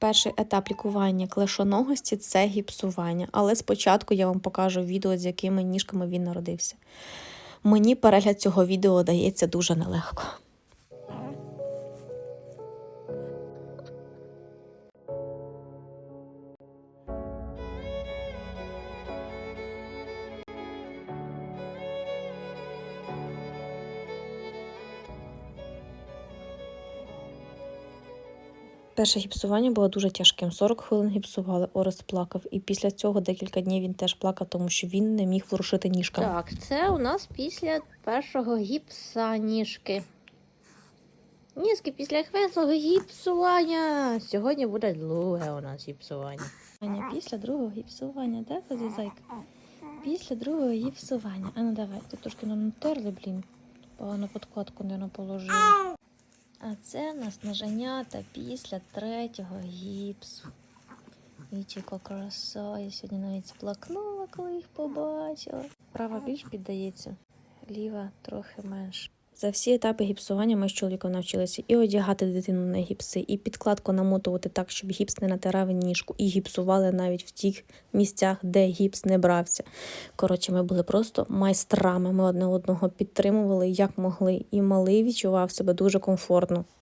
Перший етап лікування клешоногості це гіпсування. Але спочатку я вам покажу відео, з якими ніжками він народився. Мені перегляд цього відео дається дуже нелегко. Перше гіпсування було дуже тяжким. 40 хвилин гіпсували, Орест плакав. І після цього декілька днів він теж плакав, тому що він не міг ворушити ніжками. Так, це у нас після першого гіпса ніжки. Ніжки після першого гіпсування. Сьогодні буде друге у нас гіпсування. Після другого гіпсування, так, зайка? Після другого гіпсування. А ну давай, ти трошки натерли, блін. Погано подкладку не положили. А це у нас ноженята після третього гіпсу. І яка краса. Я сьогодні навіть сплакнула, коли їх побачила. Права більш піддається, ліва трохи менше. За всі етапи гіпсування ми з чоловіком навчилися і одягати дитину на гіпси, і підкладку намотувати так, щоб гіпс не натирав ніжку, і гіпсували навіть в тих місцях, де гіпс не брався. Коротше, ми були просто майстрами. Ми одне одного підтримували як могли, і малий відчував себе дуже комфортно.